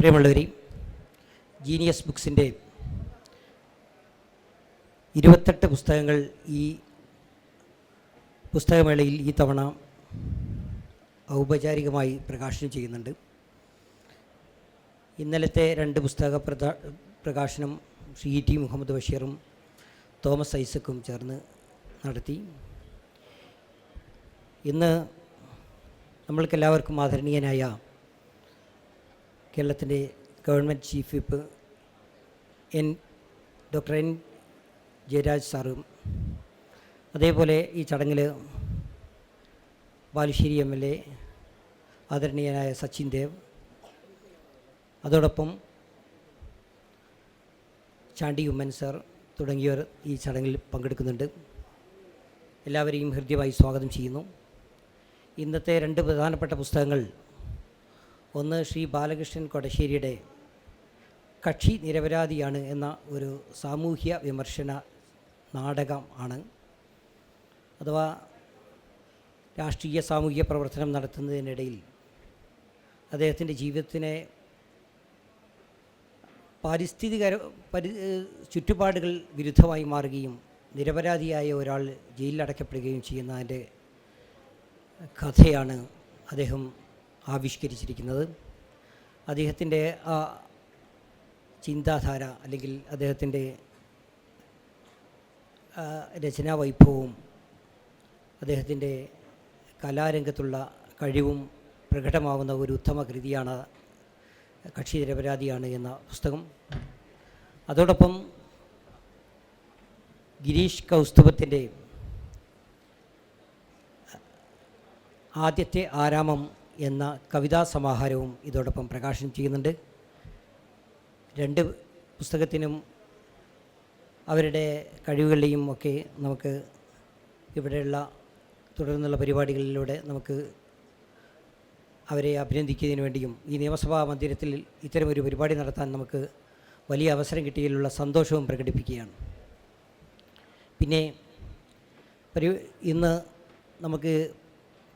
പ്രിയമുള്ളവരെ ജീനിയസ് ബുക്സിന്റെ ഇരുപത്തെട്ട് പുസ്തകങ്ങൾ ഈ പുസ്തകമേളയിൽ ഈ തവണ ഔപചാരികമായി പ്രകാശനം ചെയ്യുന്നുണ്ട്. ഇന്നലത്തെ രണ്ട് പുസ്തക പ്രകാശനം ശ്രീ ടി മുഹമ്മദ് ബഷീറും തോമസ് ഐസക്കും ചേർന്ന് നടത്തി. ഇന്ന് നമ്മൾക്കെല്ലാവർക്കും ആദരണീയനായ കേരളത്തിന്റെ government chief whip N doctor N Jayaraj സാറും അതേപോലെ ഈ ചടങ്ങിൽ ബാലുശ്ശേരി എം എൽ എ ആദരണീയനായ സച്ചിൻ ദേവ് അതോടൊപ്പം ചാണ്ടി ഉമ്മൻ സാർ തുടങ്ങിയവർ ഈ ചടങ്ങിൽ പങ്കെടുക്കുന്നുണ്ട്. എല്ലാവരെയും ഹൃദ്യമായി സ്വാഗതം ചെയ്യുന്നു. ഇന്നത്തെ രണ്ട് പ്രധാനപ്പെട്ട പുസ്തകങ്ങൾ ഒന്ന് ശ്രീ ബാലകൃഷ്ണൻ കൊടശ്ശേരിയുടെ കക്ഷി നിരപരാധിയാണ് എന്ന ഒരു സാമൂഹ്യ വിമർശന നാടകം ആണ്. അഥവാ രാഷ്ട്രീയ സാമൂഹ്യ പ്രവർത്തനം നടത്തുന്നതിനിടയിൽ അദ്ദേഹത്തിന്റെ ജീവിതത്തിനെ പാരിസ്ഥിതികര പരി ചുറ്റുപാടുകൾ വിരുദ്ധമായി മാറുകയും നിരപരാധിയായ ഒരാൾ ജയിലിലടക്കപ്പെടുകയും ചെയ്യുന്നതിന്റെ കഥയാണ് അദ്ദേഹം ആവിഷ്കരിച്ചിരിക്കുന്നത്. അദ്ദേഹത്തിന്റെ ആ ചിന്താധാര അല്ലെങ്കിൽ അദ്ദേഹത്തിന്റെ രചനാ വൈഭവവും അദ്ദേഹത്തിന്റെ കലാരംഗത്തുള്ള കഴിവും പ്രകടമാവുന്ന ഒരു ഉത്തമ കൃതിയാണ് കക്ഷി നിരപരാധിയാണ് എന്ന പുസ്തകം. അതോടൊപ്പം ഗിരീഷ് കൗസ്തുഭത്തിന്റെ ആദ്യത്തെ ആരാമം എന്ന കവിതാ സമാഹാരവും ഇതോടൊപ്പം പ്രകാശനം ചെയ്യുന്നുണ്ട്. രണ്ട് പുസ്തകത്തിനും അവരുടെ കഴിവുകളെയും ഒക്കെ നമുക്ക് ഇവിടെയുള്ള തുടർന്നുള്ള പരിപാടികളിലൂടെ നമുക്ക് അവരെ അഭിനന്ദിക്കുന്നതിന് വേണ്ടിയും ഈ നിയമസഭാ മന്ദിരത്തിൽ ഇത്തരമൊരു പരിപാടി നടത്താൻ നമുക്ക് വലിയ അവസരം കിട്ടിയതിലുള്ള സന്തോഷവും പ്രകടിപ്പിക്കുകയാണ്. പിന്നെ ഇന്ന് നമുക്ക്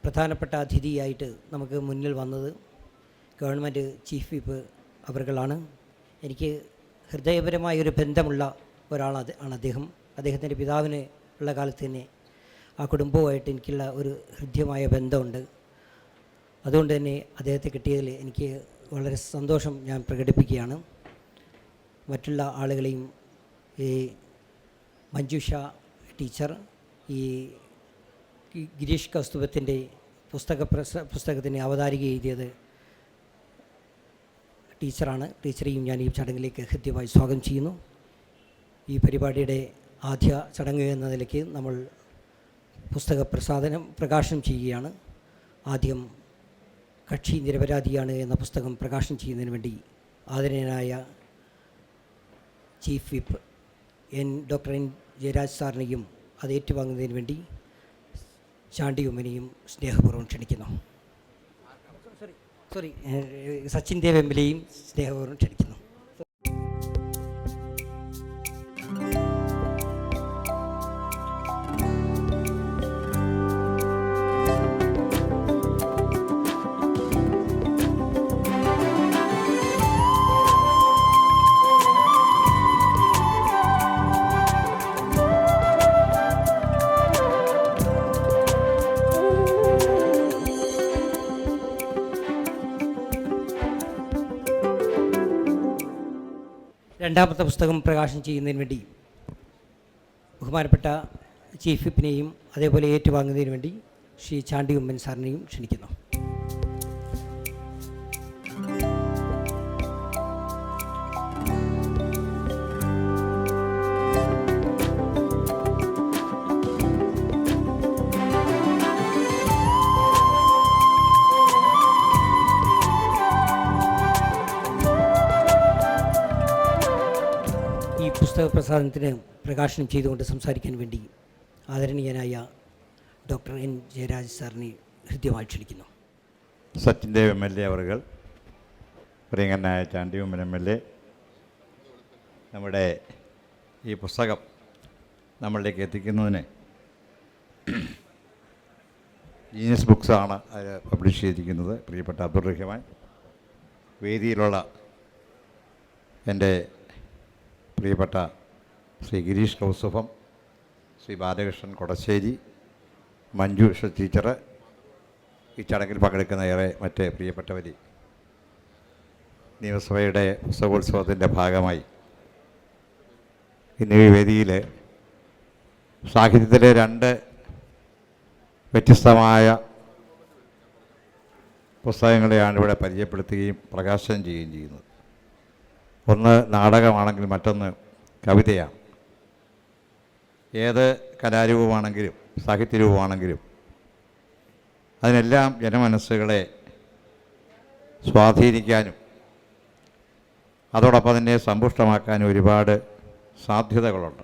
പ്രധാനപ്പെട്ട അതിഥിയായിട്ട് നമുക്ക് മുന്നിൽ വന്നത് ഗവൺമെന്റ് ചീഫ് വിപ്പ് അവർകളാണ്. എനിക്ക് ഹൃദയപരമായ ഒരു ബന്ധമുള്ള ഒരാളത് ആണ് അദ്ദേഹം. അദ്ദേഹത്തിന്റെ പിതാവിന് ഉള്ള കാലത്ത് തന്നെ ആ കുടുംബവുമായിട്ട് എനിക്കുള്ള ഒരു ഹൃദ്യമായ ബന്ധമുണ്ട്. അതുകൊണ്ട് തന്നെ അദ്ദേഹത്തെ കിട്ടിയതിൽ എനിക്ക് വളരെ സന്തോഷം ഞാൻ പ്രകടിപ്പിക്കുകയാണ്. മറ്റുള്ള ആളുകളെയും ഈ മഞ്ജുഷ ടീച്ചർ ഈ ഗിരീഷ് കൗസ്തുഭത്തിന്റെ പുസ്തക പ്രസ പുസ്തകത്തിന് അവതാരിക എഴുതിയത് ടീച്ചറാണ്. ടീച്ചറെയും ഞാൻ ഈ ചടങ്ങിലേക്ക് ഹൃദ്യമായി സ്വാഗതം ചെയ്യുന്നു. ഈ പരിപാടിയുടെ ആദ്യ ചടങ്ങ് എന്ന നിലയ്ക്ക് നമ്മൾ പുസ്തക പ്രസാദനം പ്രകാശനം ചെയ്യുകയാണ്. ആദ്യം കക്ഷി നിരപരാധിയാണ് എന്ന പുസ്തകം പ്രകാശനം ചെയ്യുന്നതിന് വേണ്ടി ആദരണീയനായ chief whip N doctor N Jayaraj സാറിനെയും അത് ഏറ്റുവാങ്ങുന്നതിന് വേണ്ടി ചാണ്ടി ഉമ്മനെയും സ്നേഹപൂർവം ക്ഷണിക്കുന്നു. Sorry sorry. Sachin Dev M L എയും സ്നേഹപൂർവം ക്ഷണിക്കുന്നു. രണ്ടാമത്തെ പുസ്തകം പ്രകാശനം ചെയ്യുന്നതിന് വേണ്ടി ബഹുമാനപ്പെട്ട ചീഫ് വിപ്പിനെയും അതേപോലെ ഏറ്റുവാങ്ങുന്നതിന് വേണ്ടി ശ്രീ ചാണ്ടി ഉമ്മൻ സാറിനെയും ക്ഷണിക്കുന്നു. പ്രസാദനത്തിന് പ്രകാശനം ചെയ്തുകൊണ്ട് സംസാരിക്കാൻ വേണ്ടി ആദരണീയനായ ഡോക്ടർ എൻ ജയരാജ് സാറിനെ ഹൃദ്യമായി ക്ഷണിക്കുന്നു. Sachin Dev M L A our പ്രിയങ്കനായ Chandy Oommen M L A നമ്മുടെ ഈ പുസ്തകം നമ്മളിലേക്ക് എത്തിക്കുന്നതിന് ജീനിയസ് ബുക്സാണ് അത് പബ്ലിഷ് ചെയ്തിരിക്കുന്നത് പ്രിയപ്പെട്ട അബ്ദുൾ റഹ്മാൻ. വേദിയിലുള്ള എന്റെ പ്രിയപ്പെട്ട ശ്രീ ഗിരീഷ് കൗസുഭം ശ്രീ ബാലകൃഷ്ണൻ കൊടശ്ശേരി മഞ്ജു ഉഷ ടീച്ചർ ഈ ചടങ്ങിൽ പങ്കെടുക്കുന്ന ഏറെ മറ്റ് പ്രിയപ്പെട്ടവർ നിയമസഭയുടെ പുസ്തകോത്സവത്തിന്റെ ഭാഗമായി ഇന്ന് ഈ വേദിയിൽ സാഹിത്യത്തിലെ രണ്ട് വ്യത്യസ്തമായ പുസ്തകങ്ങളെയാണ് ഇവിടെ പരിചയപ്പെടുത്തുകയും പ്രകാശനം ചെയ്യുകയും ചെയ്യുന്നത്. ഒന്ന് നാടകമാണെങ്കിൽ മറ്റൊന്ന് കവിതയാണ്. ഏത് കലാരൂപമാണെങ്കിലും സാഹിത്യരൂപമാണെങ്കിലും അതിനെല്ലാം ജനമനസ്സുകളെ സ്വാധീനിക്കാനും അതോടൊപ്പം തന്നെ സമ്പുഷ്ടമാക്കാനും ഒരുപാട് സാധ്യതകളുണ്ട്.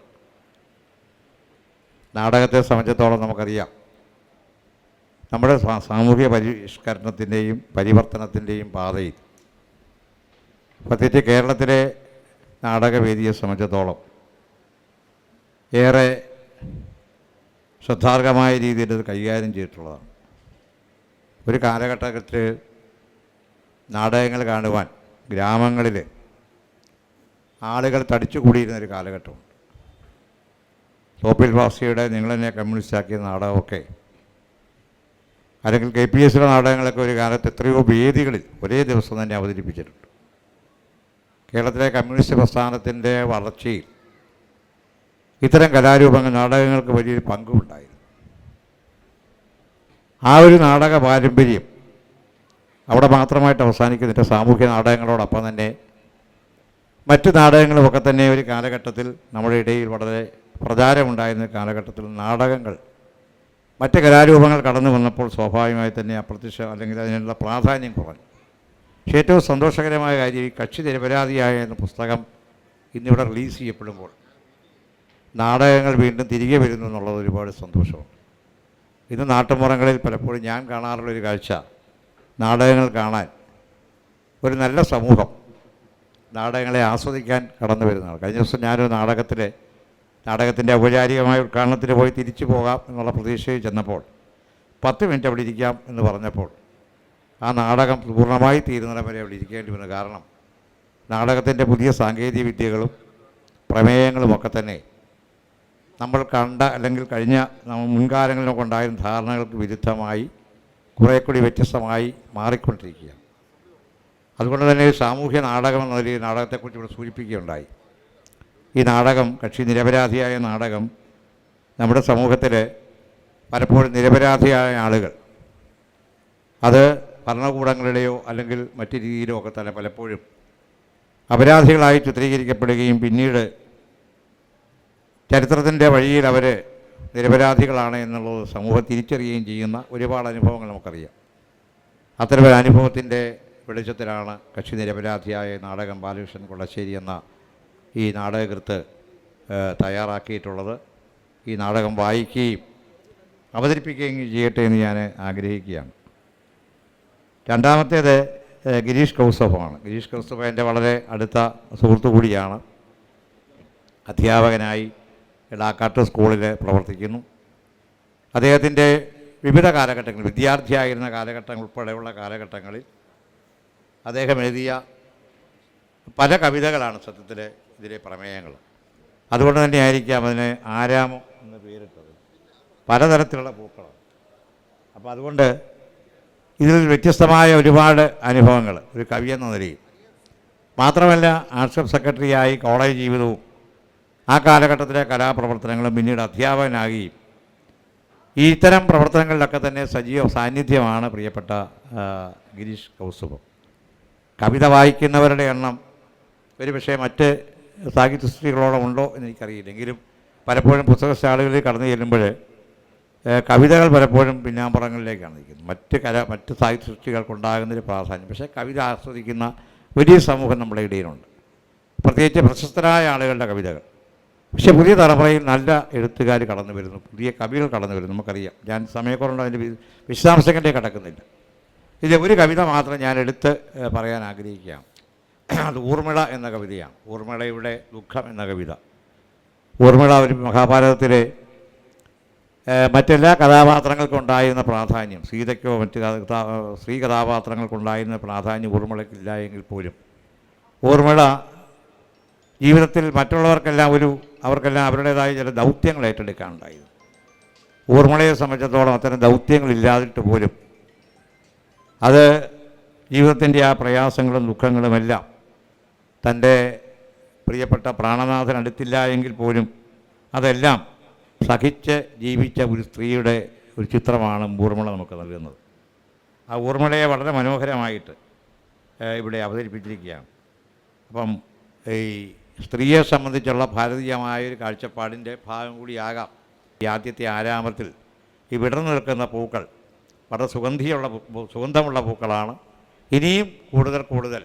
നാടകത്തെ സംബന്ധിച്ചിടത്തോളം നമുക്കറിയാം. നമ്മുടെ സാമൂഹ്യ പരിഷ്കരണത്തിന്റെയും പരിവർത്തനത്തിന്റെയും പാതയിൽ പ്രത്യേകിച്ച് കേരളത്തിലെ നാടകവേദിയെ സംബന്ധിച്ചിടത്തോളം ഏറെ ശ്രദ്ധാർഹമായ രീതിയിൽ ഇത് കൈകാര്യം ചെയ്തിട്ടുള്ളതാണ്. ഒരു കാലഘട്ടത്തിൽ നാടകങ്ങൾ കാണുവാൻ ഗ്രാമങ്ങളിൽ ആളുകൾ തടിച്ചുകൂടിയിരുന്ന ഒരു കാലഘട്ടമുണ്ട്. തോപ്പിൽ ഭാസിയുടെ നിങ്ങളെന്നെ കമ്മ്യൂണിസ്റ്റാക്കിയ നാടകമൊക്കെ അല്ലെങ്കിൽ കെ പി എസ് സിയുടെ നാടകങ്ങളൊക്കെ ഒരു കാലത്ത് എത്രയോ വേദികളിൽ ഒരേ ദിവസം തന്നെ അവതരിപ്പിച്ചിട്ടുണ്ട്. കേരളത്തിലെ കമ്മ്യൂണിസ്റ്റ് പ്രസ്ഥാനത്തിന്റെ വളർച്ചയിൽ ഇത്തരം കലാരൂപങ്ങൾ നാടകങ്ങൾക്ക് വലിയൊരു പങ്കുണ്ടായിരുന്നു. ആ ഒരു നാടക പാരമ്പര്യം അവിടെ മാത്രമായിട്ട് അവസാനിക്കുന്നില്ല സാമൂഹ്യ നാടകങ്ങളോടൊപ്പം തന്നെ മറ്റു നാടകങ്ങളുമൊക്കെ തന്നെ ഒരു കാലഘട്ടത്തിൽ നമ്മുടെ ഇടയിൽ വളരെ പ്രചാരമുണ്ടായിരുന്ന കാലഘട്ടത്തിൽ നാടകങ്ങൾ മറ്റ് കലാരൂപങ്ങൾ കടന്നു വന്നപ്പോൾ സ്വാഭാവികമായി തന്നെ അപ്രത്യക്ഷ അല്ലെങ്കിൽ അതിനുള്ള പ്രാധാന്യം കുറഞ്ഞു. പക്ഷേ ഏറ്റവും സന്തോഷകരമായ കാര്യം ഈ കക്ഷി നിരപരാധിയായ എന്ന പുസ്തകം ഇന്നിവിടെ റിലീസ് ചെയ്യപ്പെടുമ്പോൾ നാടകങ്ങൾ വീണ്ടും തിരികെ വരുന്നു എന്നുള്ളത് ഒരുപാട് സന്തോഷമാണ്. ഇന്ന് നാട്ടുമ്പുറങ്ങളിൽ പലപ്പോഴും ഞാൻ കാണാറുള്ളൊരു കാഴ്ച നാടകങ്ങൾ കാണാൻ ഒരു നല്ല സമൂഹം നാടകങ്ങളെ ആസ്വദിക്കാൻ കടന്നു വരുന്നതാണ്. കഴിഞ്ഞ ദിവസം ഞാനൊരു നാടകത്തിലെ നാടകത്തിന്റെ ഔപചാരികമായ ഉദ്ഘാടനത്തിന് പോയി തിരിച്ചു പോകാം എന്നുള്ള പ്രതീക്ഷയിൽ ചെന്നപ്പോൾ പത്ത് മിനിറ്റ് അവിടെ ഇരിക്കാം എന്ന് പറഞ്ഞപ്പോൾ ആ നാടകം പൂർണമായി തീരുന്നിടം വരെ അവിടെ ഇരിക്കേണ്ടി വന്നു കാരണം നാടകത്തിന്റെ പുതിയ സാങ്കേതിക വിദ്യകളും പ്രമേയങ്ങളുമൊക്കെ തന്നെ നമ്മൾ കണ്ട അല്ലെങ്കിൽ കഴിഞ്ഞ മുൻകാലങ്ങളിലൊക്കെ ഉണ്ടായിരുന്ന ധാരണകൾക്ക് വിരുദ്ധമായി കുറേ കൂടി വ്യത്യസ്തമായി മാറിക്കൊണ്ടിരിക്കുകയാണ്. അതുകൊണ്ട് തന്നെ സാമൂഹ്യ നാടകം എന്ന നിലയിൽ നാടകത്തെക്കുറിച്ച് ഇവിടെ സൂചിപ്പിക്കുകയുണ്ടായി. ഈ നാടകം കക്ഷി നിരപരാധിയായ നാടകം നമ്മുടെ സമൂഹത്തിൽ പലപ്പോഴും നിരപരാധിയായ ആളുകൾ. അത് ഭരണകൂടങ്ങളുടെയോ അല്ലെങ്കിൽ മറ്റു രീതിയിലോ ഒക്കെ തന്നെ പലപ്പോഴും അപരാധികളായി ചിത്രീകരിക്കപ്പെടുകയും പിന്നീട് ചരിത്രത്തിന്റെ വഴിയിൽ അവർ നിരപരാധികളാണ് എന്നുള്ളത് സമൂഹം തിരിച്ചറിയുകയും ചെയ്യുന്ന ഒരുപാട് അനുഭവങ്ങൾ നമുക്കറിയാം. അത്തരമൊരു അനുഭവത്തിന്റെ വെളിച്ചത്തിലാണ് കക്ഷി നിരപരാധിയായ നാടകം ബാലകൃഷ്ണൻ കൊള്ളശ്ശേരി എന്ന ഈ നാടകകൃത്ത് തയ്യാറാക്കിയിട്ടുള്ളത്. ഈ നാടകം വായിക്കുകയും അവതരിപ്പിക്കുകയും ചെയ്യട്ടെ എന്ന് ഞാൻ ആഗ്രഹിക്കുകയാണ്. രണ്ടാമത്തേത് ഗിരീഷ് കൗസഫാണ് ഗിരീഷ് കൗസഫ എന്റെ വളരെ അടുത്ത സുഹൃത്തു കൂടിയാണ്. അധ്യാപകനായി ഇടാക്കാട്ട് സ്കൂളിൽ പ്രവർത്തിക്കുന്നു. അദ്ദേഹത്തിന്റെ വിവിധ കാലഘട്ടങ്ങളിൽ വിദ്യാർത്ഥിയായിരുന്ന കാലഘട്ടങ്ങൾ ഉൾപ്പെടെയുള്ള കാലഘട്ടങ്ങളിൽ അദ്ദേഹം എഴുതിയ പല കവിതകളാണ് സത്യത്തിൽ ഇതിലെ പ്രമേയങ്ങൾ. അതുകൊണ്ട് തന്നെ ആയിരിക്കാം അതിന് ആരാമം എന്ന് പേരിട്ടത്. പലതരത്തിലുള്ള പൂക്കളാണ്. അപ്പോൾ അതുകൊണ്ട് ഇതിൽ വ്യത്യസ്തമായ ഒരുപാട് അനുഭവങ്ങൾ ഒരു കവി എന്ന നിലയിൽ. മാത്രമല്ല ആർട്സ് സെക്രട്ടറിയായി കോളേജ് ജീവിതവും ആ കാലഘട്ടത്തിലെ കലാപ്രവർത്തനങ്ങളും പിന്നീട് അധ്യാപകനാകുകയും ഈ ഇത്തരം പ്രവർത്തനങ്ങളിലൊക്കെ തന്നെ സജീവ സാന്നിധ്യമാണ് പ്രിയപ്പെട്ട ഗിരീഷ് കൗസുഭം കവിത വായിക്കുന്നവരുടെ എണ്ണം ഒരു പക്ഷേ മറ്റ് സാഹിത്യ സൃഷ്ടികളോളം ഉണ്ടോ എന്ന് എനിക്കറിയില്ലെങ്കിലും പലപ്പോഴും പുസ്തകശാലകളിൽ കടന്നു ചെല്ലുമ്പോൾ കവിതകൾ പലപ്പോഴും പിന്നാമ്പുറങ്ങളിലേക്കാണ് നിൽക്കുന്നത്. മറ്റ് കല മറ്റ് സാഹിത്യ സൃഷ്ടികൾക്കുണ്ടാകുന്നൊരു പ്രാധാന്യം. പക്ഷേ കവിത ആസ്വദിക്കുന്ന വലിയ സമൂഹം നമ്മുടെ ഇടയിലുണ്ട്. പ്രത്യേകിച്ച് പ്രശസ്തരായ ആളുകളുടെ കവിതകൾ. പക്ഷേ പുതിയ തലമുറയിൽ നല്ല എഴുത്തുകാർ കടന്നു വരുന്നു. പുതിയ കവികൾ കടന്നു വരുന്നു. നമുക്കറിയാം. ഞാൻ സമയക്കുറവുണ്ട് അതിന്റെ വിശദാംശങ്ങളിലേക്ക് കടക്കുന്നില്ല. ഇതിൽ ഒരു കവിത മാത്രം ഞാൻ എടുത്ത് പറയാൻ ആഗ്രഹിക്കാം അത് ഊർമിള എന്ന കവിതയാണ്. ഊർമിളയുടെ ദുഃഖം എന്ന കവിത. ഊർമിള ഒരു മഹാഭാരതത്തിലെ മറ്റെല്ലാ കഥാപാത്രങ്ങൾക്കുണ്ടായിരുന്ന പ്രാധാന്യം. സീതയ്ക്കോ മറ്റ് സ്ത്രീ കഥാപാത്രങ്ങൾക്കുണ്ടായിരുന്ന പ്രാധാന്യം ഊർമിളയ്ക്കില്ല എങ്കിൽ പോലും. ഊർമിള ജീവിതത്തിൽ മറ്റുള്ളവർക്കെല്ലാം ഒരു അവർക്കെല്ലാം അവരുടേതായ ചില ദൗത്യങ്ങൾ ഏറ്റെടുക്കാനുണ്ടായത്. ഊർമിളയെ സംബന്ധിച്ചിടത്തോളം അത്തരം ദൗത്യങ്ങളില്ലാതിട്ട് പോലും അത് ജീവിതത്തിന്റെ ആ പ്രയാസങ്ങളും ദുഃഖങ്ങളുമെല്ലാം തന്റെ പ്രിയപ്പെട്ട പ്രാണനാഥൻ അടുത്തില്ല എങ്കിൽ പോലും അതെല്ലാം സഹിച്ച് ജീവിച്ച ഒരു സ്ത്രീയുടെ ഒരു ചിത്രമാണ് ഊർമിള നമുക്ക് നൽകുന്നത്. ആ ഊർമിളയെ വളരെ മനോഹരമായിട്ട് ഇവിടെ അവതരിപ്പിച്ചിരിക്കുകയാണ്. അപ്പം ഈ സ്ത്രീയെ സംബന്ധിച്ചുള്ള ഭാരതീയമായ ഒരു കാഴ്ചപ്പാടിന്റെ ഭാഗം കൂടിയാകാം ഈ ആദ്യത്തെ ആരാമത്തിൽ. ഈ വിടർന്നു നിൽക്കുന്ന പൂക്കൾ വളരെ സുഗന്ധിയുള്ള സുഗന്ധമുള്ള പൂക്കളാണ്. ഇനിയും കൂടുതൽ കൂടുതൽ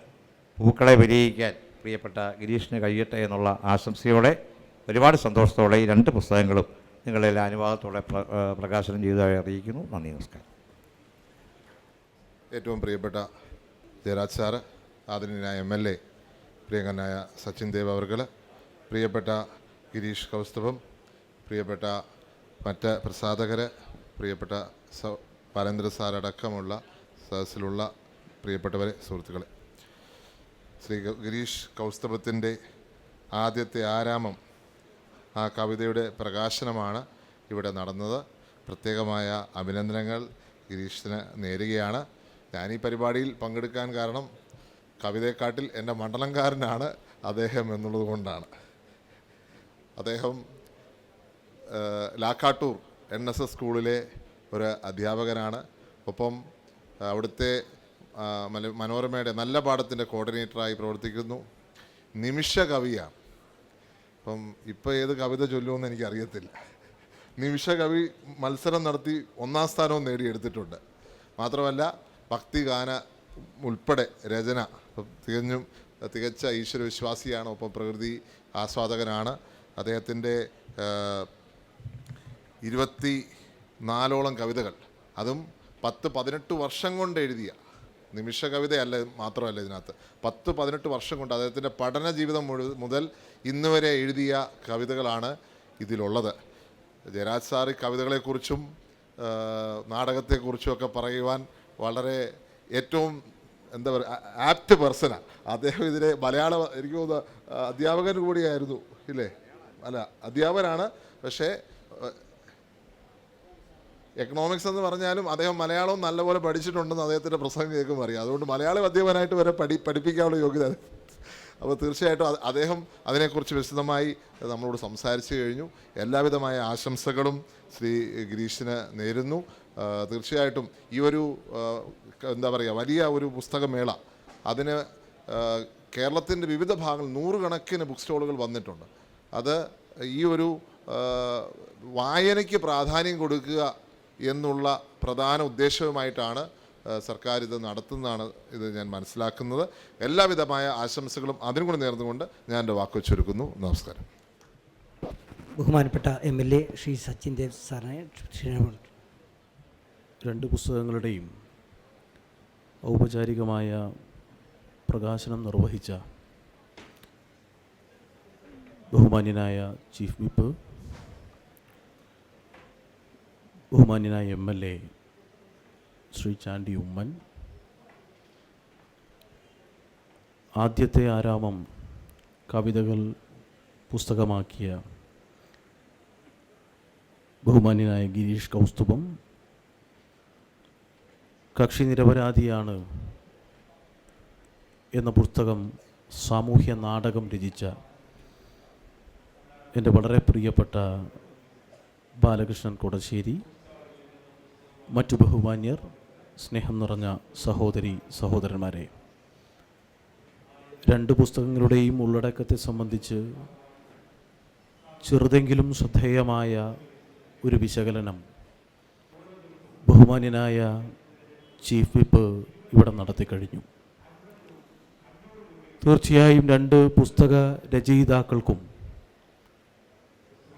പൂക്കളെ വിരിയിക്കാൻ പ്രിയപ്പെട്ട ഗിരീഷിന് കഴിയട്ടെ എന്നുള്ള ആശംസയോടെ ഒരുപാട് സന്തോഷത്തോടെ ഈ രണ്ട് പുസ്തകങ്ങളും നിങ്ങളെല്ലാം അനുവാദത്തോടെ പ്ര- പ്രകാശനം ചെയ്തതായി അറിയിക്കുന്നു. നന്ദി നമസ്കാരം. ഏറ്റവും പ്രിയപ്പെട്ട ജയരാജ് സാറ് ആദരണീയനായ എം എൽ എ പ്രിയങ്കനായ സച്ചിൻ ദേവ് അവർകൾ പ്രിയപ്പെട്ട ഗിരീഷ് കൗസ്തുഭം പ്രിയപ്പെട്ട മറ്റ് പ്രസാധകർ പ്രിയപ്പെട്ട സ ബാലേന്ദ്ര സാറടക്കമുള്ള സദസ്സിലുള്ള പ്രിയപ്പെട്ടവരെ സുഹൃത്തുക്കളെ. ശ്രീ ഗിരീഷ് കൗസ്തഭത്തിന്റെ ആദ്യത്തെ ആരാമം ആ കവിതയുടെ പ്രകാശനമാണ് ഇവിടെ നടന്നത്. പ്രത്യേകമായ അഭിനന്ദനങ്ങൾ ഗിരീഷിന് നേരുകയാണ്. ഞാൻ ഈ പരിപാടിയിൽ പങ്കെടുക്കാൻ കാരണം കവിതയെക്കാട്ടിൽ എന്റെ മണ്ഡലംകാരനാണ് അദ്ദേഹം എന്നുള്ളത് കൊണ്ടാണ്. അദ്ദേഹം ലാക്കാട്ടൂർ എൻ എസ് എസ് സ്കൂളിലെ ഒരു അധ്യാപകനാണ്. ഒപ്പം അവിടുത്തെ മനോരമയുടെ നല്ല പാഠത്തിന്റെ കോർഡിനേറ്ററായി പ്രവർത്തിക്കുന്നു. നിമിഷ കവിയാണ്. അപ്പം ഇപ്പോൾ ഏത് കവിത ചൊല്ലുമെന്ന് എനിക്കറിയത്തില്ല. നിമിഷ കവി മത്സരം നടത്തി ഒന്നാം സ്ഥാനവും നേടിയെടുത്തിട്ടുണ്ട്. മാത്രമല്ല ഭക്തിഗാന ഉൾപ്പെടെ രചന. തികഞ്ഞും തികച്ച ഈശ്വരവിശ്വാസിയാണ് ഒപ്പം പ്രകൃതി ആസ്വാദകനാണ്. അദ്ദേഹത്തിന്റെ ഇരുപത്തി നാലോളം കവിതകൾ. അതും പത്ത് പതിനെട്ട് വർഷം കൊണ്ട് എഴുതിയ നിമിഷ കവിതയല്ല മാത്രമല്ല ഇതിനകത്ത്. പത്ത് പതിനെട്ട് വർഷം കൊണ്ട് അദ്ദേഹത്തിന്റെ പഠന ജീവിതം മുതൽ ഇന്ന് വരെ എഴുതിയ കവിതകളാണ് ഇതിലുള്ളത്. ജയരാജ് സാർ കവിതകളെക്കുറിച്ചും നാടകത്തെക്കുറിച്ചും ഒക്കെ പറയുവാൻ വളരെ ഏറ്റവും എന്താ പറയുക ആപ്റ്റ് പേഴ്സണാണ് അദ്ദേഹം ഇതിലെ മലയാള എനിക്ക് തോന്നുന്നു അധ്യാപകൻ കൂടിയായിരുന്നു ഇല്ലേ? അല്ല അധ്യാപകനാണ് പക്ഷേ എക്കണോമിക്സ് എന്ന് പറഞ്ഞാലും അദ്ദേഹം മലയാളവും നല്ലപോലെ പഠിച്ചിട്ടുണ്ടെന്ന് അദ്ദേഹത്തിന്റെ പ്രസംഗം കേൾക്കുമ്പോൾ അറിയാം. അതുകൊണ്ട് മലയാളം അധ്യാപനായിട്ട് വരെ പഠി പഠിപ്പിക്കാനുള്ള യോഗ്യത. അപ്പോൾ തീർച്ചയായിട്ടും അദ്ദേഹം അതിനെക്കുറിച്ച് വിശദമായി നമ്മളോട് സംസാരിച്ചു കഴിഞ്ഞു. എല്ലാവിധമായ ആശംസകളും ശ്രീ ഗിരീഷിന് നേരുന്നു. തീർച്ചയായിട്ടും ഈ ഒരു എന്താ പറയുക വലിയ ഒരു പുസ്തകമേള. അതിന് കേരളത്തിന്റെ വിവിധ ഭാഗങ്ങളിൽ നൂറുകണക്കിന് ബുക്ക് സ്റ്റോളുകൾ വന്നിട്ടുണ്ട്. അത് ഈ ഒരു വായനയ്ക്ക് പ്രാധാന്യം കൊടുക്കുക എന്നുള്ള പ്രധാന ഉദ്ദേശവുമായിട്ടാണ് സർക്കാർ ഇത് നടത്തുന്നതാണ് ഇത് ഞാൻ മനസ്സിലാക്കുന്നത്. എല്ലാവിധമായ ആശംസകളും അതിനും കൂടി നേർന്നുകൊണ്ട് ഞാൻ എന്റെ വാക്ക് ചുരുക്കുന്നു. നമസ്കാരം. ബഹുമാനപ്പെട്ട M L A Shri Sachin Dev സാറിനെ ക്ഷണിക്കുന്നു. രണ്ട് പുസ്തകങ്ങളുടെയും ഔപചാരികമായ പ്രകാശനം നിർവഹിച്ച ബഹുമാന്യനായ ചീഫ് വിപ്പ് ബഹുമാന്യനായ M L A Shri Chandy Oommen ആദ്യത്തെ ആരാമം കവിതകൾ പുസ്തകമാക്കിയ ബഹുമാന്യനായ ഗിരീഷ് കൗസ്തുഭം കക്ഷി നിരപരാധിയാണ് എന്ന പുസ്തകം സാമൂഹ്യ നാടകം രചിച്ച എന്റെ വളരെ പ്രിയപ്പെട്ട ബാലകൃഷ്ണൻ കൊടശ്ശേരി മറ്റു ബഹുമാന്യർ സ്നേഹം നിറഞ്ഞ സഹോദരി സഹോദരന്മാരെ. രണ്ട് പുസ്തകങ്ങളുടെയും ഉള്ളടക്കത്തെ സംബന്ധിച്ച് ചെറുതെങ്കിലും ശ്രദ്ധേയമായ ഒരു വിശകലനം ബഹുമാന്യനായ ചീഫ് വിപ്പ് ഇവിടെ നടത്തി കഴിഞ്ഞു. തീർച്ചയായും രണ്ട് പുസ്തക രചയിതാക്കൾക്കും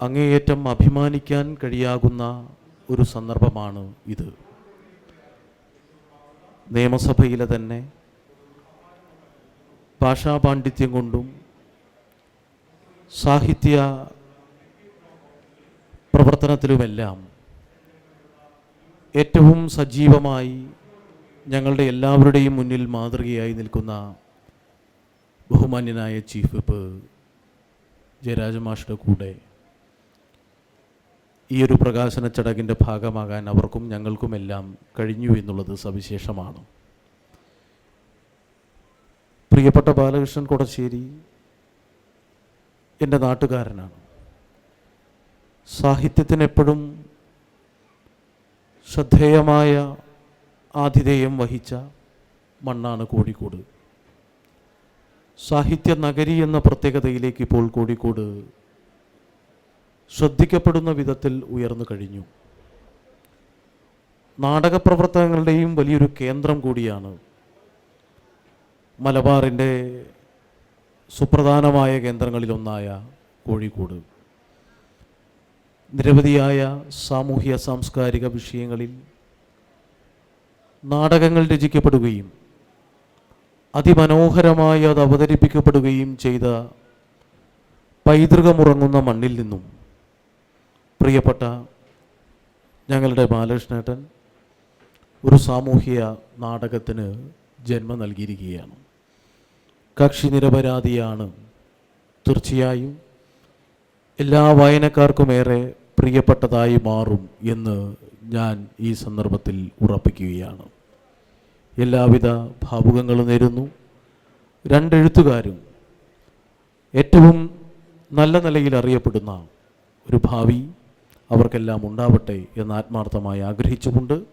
അങ്ങേയറ്റം അഭിമാനിക്കാൻ കഴിയാകുന്ന ഒരു സന്ദർഭമാണ് ഇത്. നിയമസഭയിലെ തന്നെ ഭാഷാപാണ്ഡിത്യം കൊണ്ടും സാഹിത്യ പ്രവർത്തനത്തിലുമെല്ലാം ഏറ്റവും സജീവമായി ഞങ്ങളുടെ എല്ലാവരുടെയും മുന്നിൽ മാതൃകയായി നിൽക്കുന്ന ബഹുമാന്യനായ ചീഫ് വിപ്പ് ജയരാജ കൂടെ ഈ ഒരു പ്രകാശന ചടങ്ങിന്റെ ഭാഗമാകാൻ അവർക്കും ഞങ്ങൾക്കുമെല്ലാം കഴിഞ്ഞു എന്നുള്ളത് സവിശേഷമാണ്. പ്രിയപ്പെട്ട ബാലകൃഷ്ണൻ കൊടശ്ശേരി എന്റെ നാട്ടുകാരനാണ്. സാഹിത്യത്തിനെപ്പോഴും ശ്രദ്ധേയമായ ആതിഥേയം വഹിച്ച മണ്ണാണ് കോഴിക്കോട്. സാഹിത്യ നഗരി എന്ന പ്രത്യേകതയിലേക്ക് ഇപ്പോൾ കോഴിക്കോട് ശ്രദ്ധിക്കപ്പെടുന്ന വിധത്തിൽ ഉയർന്നു കഴിഞ്ഞു. നാടക പ്രവർത്തനങ്ങളുടെയും വലിയൊരു കേന്ദ്രം കൂടിയാണ് മലബാറിന്റെ സുപ്രധാനമായ കേന്ദ്രങ്ങളിലൊന്നായ കോഴിക്കോട്. നിരവധിയായ സാമൂഹ്യ സാംസ്കാരിക വിഷയങ്ങളിൽ നാടകങ്ങൾ രചിക്കപ്പെടുകയും അതിമനോഹരമായി അത് അവതരിപ്പിക്കപ്പെടുകയും ചെയ്ത പൈതൃകമുറങ്ങുന്ന മണ്ണിൽ നിന്നും. പ്രിയപ്പെട്ട ഞങ്ങളുടെ ബാലകൃഷ്ണേട്ടൻ ഒരു സാമൂഹിക നാടകത്തിന് ജന്മം നൽകിയിരിക്കുകയാണ്. കക്ഷി നിരപരാധിയാണ് തീർച്ചയായും എല്ലാ വായനക്കാർക്കും ഏറെ പ്രിയപ്പെട്ടതായി മാറും എന്ന് ഞാൻ ഈ സന്ദർഭത്തിൽ ഉറപ്പിക്കുകയാണ്. എല്ലാവിധ ഭാവുകങ്ങളും നേരുന്നു. രണ്ടെഴുത്തുകാരും ഏറ്റവും നല്ല നിലയിൽ അറിയപ്പെടുന്ന ഒരു ഭാവി അവർക്കെല്ലാം ഉണ്ടാവട്ടെ എന്ന് ആത്മാർത്ഥമായി ആഗ്രഹിച്ചുകൊണ്ട്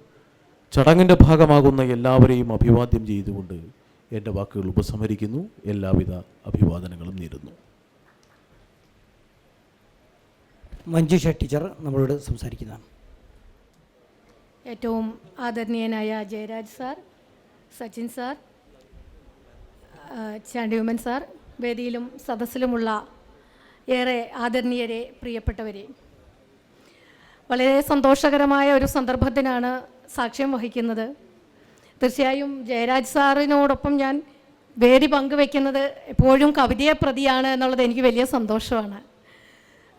ചടങ്ങിന്റെ ഭാഗമാകുന്ന എല്ലാവരെയും അഭിവാദ്യം ചെയ്തുകൊണ്ട് എന്റെ വാക്കുകൾ ഉപസംഹരിക്കുന്നു. എല്ലാവിധ അഭിവാദനങ്ങളും നേരുന്നു. മഞ്ജുഷ ടീച്ചർ നമ്മളോട് സംസാരിക്കുന്നതാണ്. ഏറ്റവും ആദരണീയനായ Jayaraj sir Sachin sir ചാണ്ടിയുമൻ sir വേദിയിലും സദസ്സിലുമുള്ള ഏറെ ആദരണീയരെ പ്രിയപ്പെട്ടവരെ. വളരെ സന്തോഷകരമായ ഒരു സന്ദർഭത്തിനാണ് സാക്ഷ്യം വഹിക്കുന്നത്. തീർച്ചയായും ജയരാജ് സാറിനോടൊപ്പം ഞാൻ വേദി പങ്കുവെക്കുന്നത് എപ്പോഴും കവിതയെ പ്രതിയാണ് എന്നുള്ളത് എനിക്ക് വലിയ സന്തോഷമാണ്.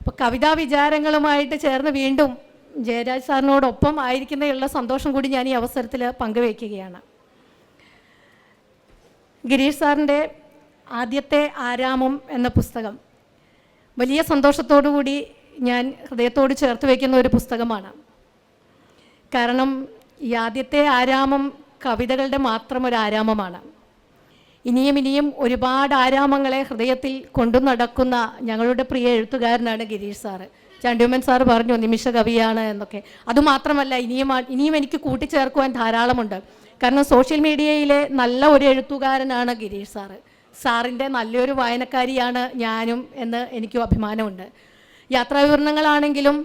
അപ്പോൾ കവിതാ വിചാരങ്ങളുമായിട്ട് ചേർന്ന് വീണ്ടും ജയരാജ് സാറിനോടൊപ്പം ആയിരിക്കുന്നതിലുള്ള സന്തോഷം കൂടി ഞാൻ ഈ അവസരത്തിൽ പങ്കുവയ്ക്കുകയാണ്. ഗിരീഷ് സാറിന്റെ ആദ്യത്തെ ആരാമം എന്ന പുസ്തകം. വലിയ കൂടി ഞാൻ ഹൃദയത്തോട് ചേർത്ത് വയ്ക്കുന്ന ഒരു പുസ്തകമാണ്. കാരണം ഈ ആദ്യത്തെ ആരാമം കവിതകളുടെ മാത്രം ഒരു ആരാമമാണ്. ഇനിയും ഇനിയും ഒരുപാട് ആരാമങ്ങളെ ഹൃദയത്തിൽ കൊണ്ടു നടക്കുന്ന ഞങ്ങളുടെ പ്രിയ എഴുത്തുകാരനാണ് ഗിരീഷ് സാറ്. ചണ്ഡ്യുമൻ സാറ് പറഞ്ഞു നിമിഷ കവിയാണ് എന്നൊക്കെ. അതുമാത്രമല്ല ഇനിയും ഇനിയും എനിക്ക് കൂട്ടിച്ചേർക്കുവാൻ ധാരാളമുണ്ട്. കാരണം സോഷ്യൽ മീഡിയയിലെ നല്ല ഒരു എഴുത്തുകാരനാണ് ഗിരീഷ് സാറ്. സാറിന്റെ നല്ലൊരു വായനക്കാരിയാണ് ഞാനും എന്ന് എനിക്ക് അഭിമാനമുണ്ട്. യാത്രാവിവരണങ്ങളാണെങ്കിലും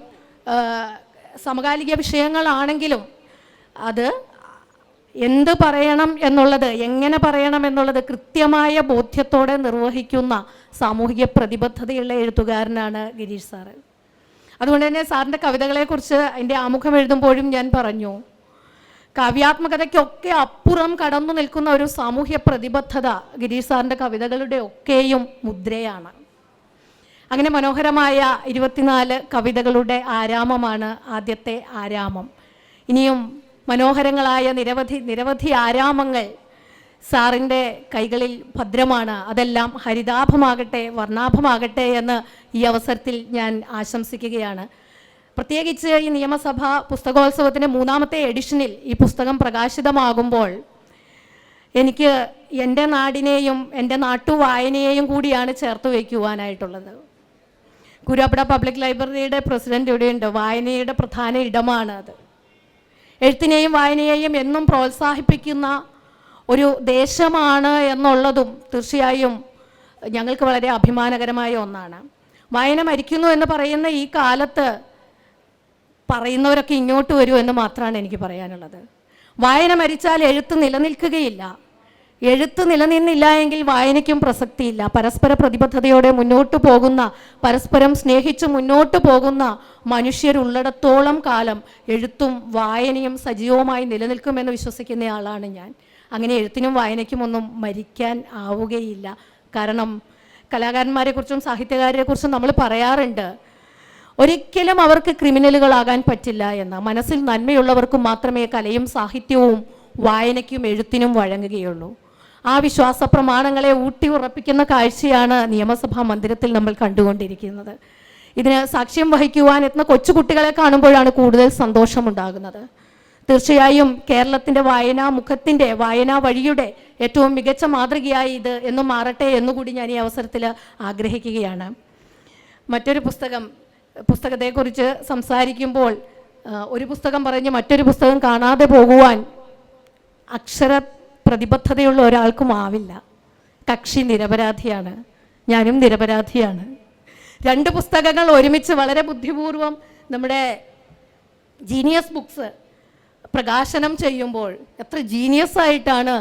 സമകാലിക വിഷയങ്ങളാണെങ്കിലും അത് എന്ത് പറയണം എന്നുള്ളത് എങ്ങനെ പറയണം എന്നുള്ളത് കൃത്യമായ ബോധ്യത്തോടെ നിർവഹിക്കുന്ന സാമൂഹിക പ്രതിബദ്ധതയുള്ള എഴുത്തുകാരനാണ് ഗിരീഷ് സാറ്. അതുകൊണ്ട് തന്നെ സാറിന്റെ കവിതകളെക്കുറിച്ച് അതിന്റെ ആമുഖം എഴുതുമ്പോഴും ഞാൻ പറഞ്ഞു കാവ്യാത്മകതയ്ക്കൊക്കെ അപ്പുറം കടന്നു നിൽക്കുന്ന ഒരു സാമൂഹ്യ പ്രതിബദ്ധത ഗിരീഷ് സാറിന്റെ കവിതകളുടെ ഒക്കെയും മുദ്രയാണ്. അങ്ങനെ മനോഹരമായ ഇരുപത്തിനാല് കവിതകളുടെ ആരാമമാണ് ആദ്യത്തെ ആരാമം. ഇനിയും മനോഹരങ്ങളായ നിരവധി നിരവധി ആരാമങ്ങൾ സാറിന്റെ കൈകളിൽ ഭദ്രമാണ്. അതെല്ലാം ഹരിതാഭമാകട്ടെ വർണാഭമാകട്ടെ എന്ന് ഈ അവസരത്തിൽ ഞാൻ ആശംസിക്കുകയാണ്. പ്രത്യേകിച്ച് ഈ നിയമസഭാ പുസ്തകോത്സവത്തിന്റെ മൂന്നാമത്തെ എഡിഷനിൽ ഈ പുസ്തകം പ്രകാശിതമാകുമ്പോൾ എനിക്ക് എന്റെ നാടിനെയും എന്റെ നാട്ടുവായനയെയും കൂടിയാണ് ചേർത്ത് വയ്ക്കുവാനായിട്ടുള്ളത്. കുരാപ്പട പബ്ലിക് ലൈബ്രറിയുടെ പ്രസിഡന്റ് ഇവിടെയുണ്ട്. വായനയുടെ പ്രധാന ഇടമാണ് അത്. എഴുത്തിനെയും വായനയെയും എന്നും പ്രോത്സാഹിപ്പിക്കുന്ന ഒരു ദേശമാണ് എന്നുള്ളതും തീർച്ചയായും ഞങ്ങൾക്ക് വളരെ അഭിമാനകരമായ ഒന്നാണ്. വായന മരിക്കുന്നു എന്ന് പറയുന്ന ഈ കാലത്ത് പറയുന്നവരൊക്കെ ഇങ്ങോട്ട് വരൂ എന്ന് മാത്രമാണ് എനിക്ക് പറയാനുള്ളത്. വായന മരിച്ചാൽ എഴുത്ത് നിലനിൽക്കുകയില്ല. എഴുത്ത് നിലനിന്നില്ല എങ്കിൽ വായനയ്ക്കും പ്രസക്തിയില്ല. പരസ്പര പ്രതിബദ്ധതയോടെ മുന്നോട്ട് പോകുന്ന പരസ്പരം സ്നേഹിച്ച് മുന്നോട്ട് പോകുന്ന മനുഷ്യരുള്ളിടത്തോളം കാലം എഴുത്തും വായനയും സജീവമായി നിലനിൽക്കുമെന്ന് വിശ്വസിക്കുന്നയാളാണ് ഞാൻ. അങ്ങനെ എഴുത്തിനും വായനയ്ക്കും ഒന്നും മരിക്കാൻ ആവുകയില്ല. കാരണം കലാകാരന്മാരെക്കുറിച്ചും സാഹിത്യകാരെക്കുറിച്ചും നമ്മൾ പറയാറുണ്ട്. ഒരിക്കലും അവർക്ക് ക്രിമിനലുകളാകാൻ പറ്റില്ല എന്ന മനസ്സിൽ നന്മയുള്ളവർക്ക് മാത്രമേ കലയും സാഹിത്യവും വായനയ്ക്കും എഴുത്തിനും വഴങ്ങുകയുള്ളൂ. ആ വിശ്വാസ പ്രമാണങ്ങളെ ഊട്ടി ഉറപ്പിക്കുന്ന കാഴ്ചയാണ് നിയമസഭാ മന്ദിരത്തിൽ നമ്മൾ കണ്ടുകൊണ്ടിരിക്കുന്നത്. ഇതിന് സാക്ഷ്യം വഹിക്കുവാൻ എത്തുന്ന കൊച്ചുകുട്ടികളെ കാണുമ്പോഴാണ് കൂടുതൽ സന്തോഷമുണ്ടാകുന്നത്. തീർച്ചയായും കേരളത്തിന്റെ വായനാ മുഖത്തിന്റെ വായനാ വഴിയുടെ ഏറ്റവും മികച്ച മാതൃകയായി ഇത് എന്നും മാറട്ടെ എന്നുകൂടി ഞാൻ ഈ അവസരത്തിൽ ആഗ്രഹിക്കുകയാണ്. മറ്റൊരു പുസ്തകം പുസ്തകത്തെക്കുറിച്ച് സംസാരിക്കുമ്പോൾ ഒരു പുസ്തകം പറഞ്ഞ് മറ്റൊരു പുസ്തകം കാണാതെ പോകുവാൻ അക്ഷര പ്രതിബദ്ധതയുള്ള ഒരാൾക്കും ആവില്ല. കക്ഷി നിരപരാധിയാണ്. ഞാനും നിരപരാധിയാണ്. രണ്ട് പുസ്തകങ്ങൾ ഒരുമിച്ച് വളരെ ബുദ്ധിപൂർവം നമ്മുടെ ജീനിയസ് ബുക്സ് പ്രകാശനം ചെയ്യുമ്പോൾ എത്ര ജീനിയസ് ആയിട്ടാണ്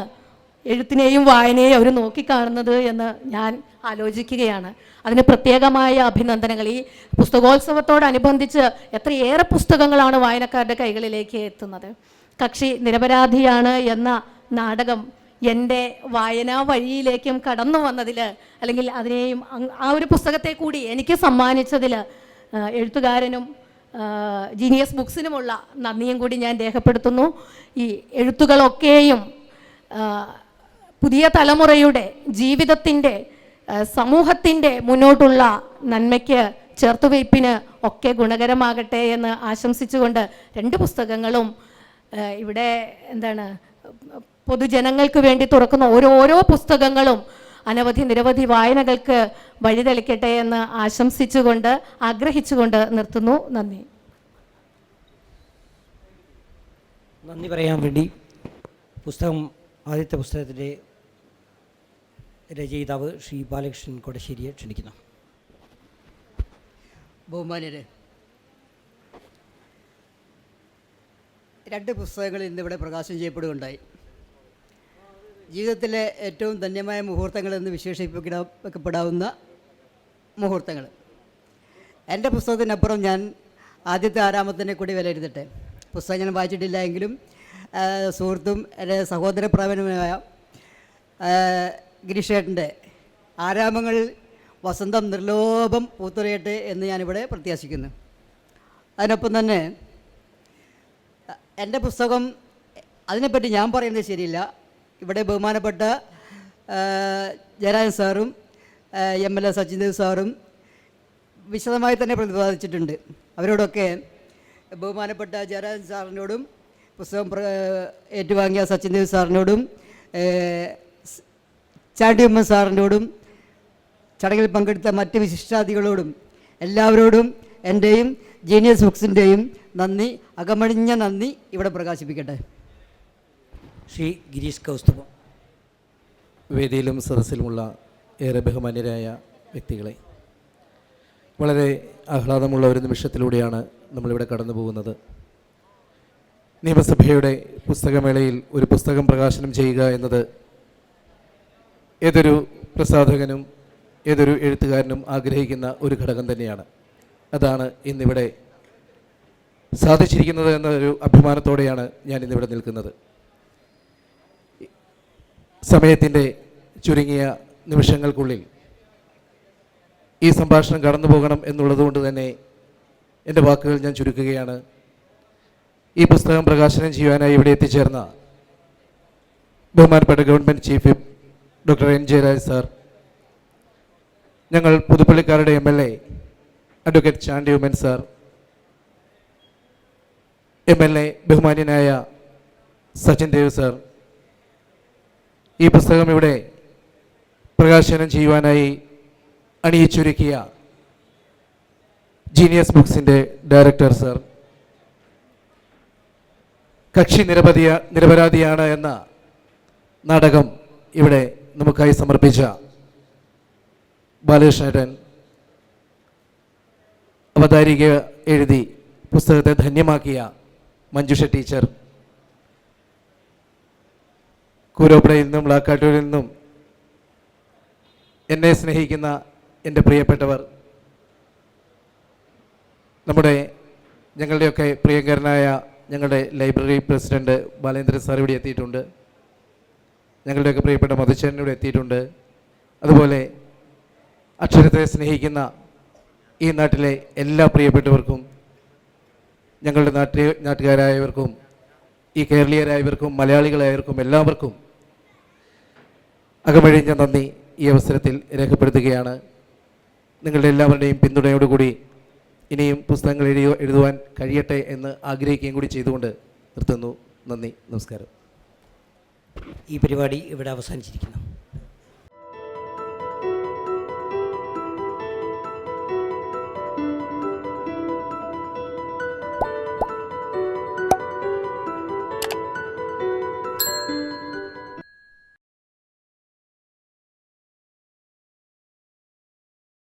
എഴുത്തിനെയും വായനയെയും അവർ നോക്കിക്കാണുന്നത് എന്ന് ഞാൻ ആലോചിക്കുകയാണ്. അതിന് പ്രത്യേകമായ അഭിനന്ദനങ്ങൾ. ഈ പുസ്തകോത്സവത്തോടനുബന്ധിച്ച് എത്രയേറെ പുസ്തകങ്ങളാണ് വായനക്കാരുടെ കൈകളിലേക്ക് എത്തുന്നത്. കക്ഷി നിരപരാധിയാണ് എന്ന നാടകം എന്റെ വായനാ വഴിയിലേക്കും കടന്നു വന്നതിൽ അല്ലെങ്കിൽ അതിനെയും ആ ഒരു പുസ്തകത്തെ കൂടി എനിക്ക് സമ്മാനിച്ചതിൽ എഴുത്തുകാരനും ജീനിയസ് ബുക്സിനുമുള്ള നന്ദിയും കൂടി ഞാൻ രേഖപ്പെടുത്തുന്നു. ഈ എഴുത്തുകളൊക്കെയും പുതിയ തലമുറയുടെ ജീവിതത്തിന്റെ സമൂഹത്തിന്റെ മുന്നോട്ടുള്ള നന്മയ്ക്ക് ചേർത്തുവയ്പ്പിന് ഒക്കെ ഗുണകരമാകട്ടെ എന്ന് ആശംസിച്ചുകൊണ്ട് രണ്ട് പുസ്തകങ്ങളും ഇവിടെ എന്താണ് പൊതുജനങ്ങൾക്ക് വേണ്ടി തുറക്കുന്ന ഓരോരോ പുസ്തകങ്ങളും അനവധി നിരവധി വായനകൾക്ക് വഴിതെളിക്കട്ടെ എന്ന് ആശംസിച്ചുകൊണ്ട് ആഗ്രഹിച്ചുകൊണ്ട് നിർത്തുന്നു. നന്ദി. നന്ദി പറയാൻ വേണ്ടി പുസ്തകം ആദ്യത്തെ പുസ്തകത്തിന്റെ രചയിതാവ് ശ്രീ ബാലകൃഷ്ണൻ കൊടശ്ശേരിയെ ക്ഷണിക്കുന്നു. ബഹുമാനരെ രണ്ട് പുസ്തകങ്ങൾ ഇന്നിവിടെ പ്രകാശനം ചെയ്യപ്പെടുകയുണ്ടായി. ജീവിതത്തിലെ ഏറ്റവും ധന്യമായ മുഹൂർത്തങ്ങൾ എന്ന് വിശേഷിപ്പിക്കപ്പെടാവുന്ന മുഹൂർത്തങ്ങൾ. എന്റെ പുസ്തകത്തിനപ്പുറം ഞാൻ ആദ്യത്തെ ആരാമത്തിനെ കൂടി വിലയിരുത്തട്ടെ പുസ്തകം ഞാൻ വായിച്ചിട്ടില്ല എങ്കിലും സുഹൃത്തും എന്റെ സഹോദര പ്രാവനുമായ ഗിരീഷേട്ടന്റെ ആരാമങ്ങൾ വസന്തം നിർലോഭം പൂത്തുലയട്ടെ എന്ന് ഞാനിവിടെ പ്രത്യാശിക്കുന്നു. അതിനൊപ്പം തന്നെ എന്റെ പുസ്തകം അതിനെപ്പറ്റി ഞാൻ പറയുന്നത് ശരിയില്ല. ഇവിടെ ബഹുമാനപ്പെട്ട ജയരാജൻ സാറും എം എൽ എ സച്ചിൻദേവ് സാറും വിശദമായി തന്നെ പ്രതിപാദിച്ചിട്ടുണ്ട്. അവരോടൊക്കെ ബഹുമാനപ്പെട്ട ജയരാജൻ സാറിനോടും പുസ്തകം ഏറ്റുവാങ്ങിയ സച്ചിൻദേവ് സാറിനോടും ഏ, സ്- ചാണ്ടിയമ്മ സാറിനോടും ചടങ്ങിൽ പങ്കെടുത്ത മറ്റ് വിശിഷ്ടാതികളോടും എല്ലാവരോടും എന്റെയും ജീനിയസ് ബുക്സിന്റെയും നന്ദി അകമഴിഞ്ഞ നന്ദി ഇവിടെ പ്രകാശിപ്പിക്കട്ടെ. ശ്രീ ഗിരീഷ് കൗസ്തുഭം. വേദിയിലും സദസ്സിലുമുള്ള ഏറെ ബഹുമാന്യരായ വ്യക്തികളെ വളരെ ആഹ്ലാദമുള്ള ഒരു നിമിഷത്തിലൂടെയാണ് നമ്മളിവിടെ കടന്നു പോകുന്നത്. നിയമസഭയുടെ പുസ്തകമേളയിൽ ഒരു പുസ്തകം പ്രകാശനം ചെയ്യുക എന്നത് ഏതൊരു പ്രസാധകനും ഏതൊരു എഴുത്തുകാരനും ആഗ്രഹിക്കുന്ന ഒരു ഘടകം തന്നെയാണ്. അതാണ് ഇന്നിവിടെ സാധിച്ചിരിക്കുന്നത് എന്നൊരു അഭിമാനത്തോടെയാണ് ഞാൻ ഇന്നിവിടെ നിൽക്കുന്നത്. സമയത്തിന്റെ ചുരുങ്ങിയ നിമിഷങ്ങൾക്കുള്ളിൽ ഈ സംഭാഷണം കടന്നു പോകണം എന്നുള്ളതുകൊണ്ട് തന്നെ എന്റെ വാക്കുകൾ ഞാൻ ചുരുക്കുകയാണ്. ഈ പുസ്തകം പ്രകാശനം ചെയ്യുവാനായി ഇവിടെ എത്തിച്ചേർന്ന ബഹുമാനപ്പെട്ട government chief doctor N Jayaraj sir ഞങ്ങൾ പുതുപ്പള്ളിക്കാരുടെ M L A advocate Chandy Oommen sir M L A ബഹുമാന്യനായ സച്ചിൻ ദേവ് സാർ ഈ പുസ്തകം ഇവിടെ പ്രകാശനം ചെയ്യുവാനായി അണിയിച്ചൊരുക്കിയ ജീനിയസ് ബുക്സിന്റെ ഡയറക്ടർ സർ കക്ഷി നിരപതിയ നിരപരാധിയാണ് എന്ന നാടകം ഇവിടെ നമുക്കായി സമർപ്പിച്ച ബാലകൃഷ്ണേട്ടൻ അവതാരിക എഴുതി പുസ്തകത്തെ ധന്യമാക്കിയ മഞ്ജുഷ ടീച്ചർ കൂരോപ്പടയിൽ നിന്നും ബ്ലാക്കാട്ടൂരിൽ നിന്നും എന്നെ സ്നേഹിക്കുന്ന എന്റെ പ്രിയപ്പെട്ടവർ നമ്മുടെ ഞങ്ങളുടെയൊക്കെ പ്രിയങ്കരനായ ഞങ്ങളുടെ ലൈബ്രറി പ്രസിഡന്റ് ബാലേന്ദ്രൻ സാർ ഇവിടെ എത്തിയിട്ടുണ്ട്. ഞങ്ങളുടെയൊക്കെ പ്രിയപ്പെട്ട മധുചേരൻ ഇവിടെ എത്തിയിട്ടുണ്ട്. അതുപോലെ അക്ഷരത്തെ സ്നേഹിക്കുന്ന ഈ നാട്ടിലെ എല്ലാ പ്രിയപ്പെട്ടവർക്കും ഞങ്ങളുടെ നാട്ടിലെ നാട്ടുകാരായവർക്കും ഈ കേരളീയരായവർക്കും മലയാളികളായവർക്കും എല്ലാവർക്കും അകമഴിഞ്ഞ നന്ദി ഈ അവസരത്തിൽ രേഖപ്പെടുത്തുകയാണ്. നിങ്ങളുടെ എല്ലാവരുടെയും പിന്തുണയോടുകൂടി ഇനിയും പുസ്തകങ്ങൾ എഴുതി എഴുതുവാൻ കഴിയട്ടെ എന്ന് ആഗ്രഹിക്കുകയും കൂടി ചെയ്തുകൊണ്ട് നിർത്തുന്നു. നന്ദി നമസ്കാരം. ഈ പരിപാടി ഇവിടെ അവസാനിച്ചിരിക്കുന്നു.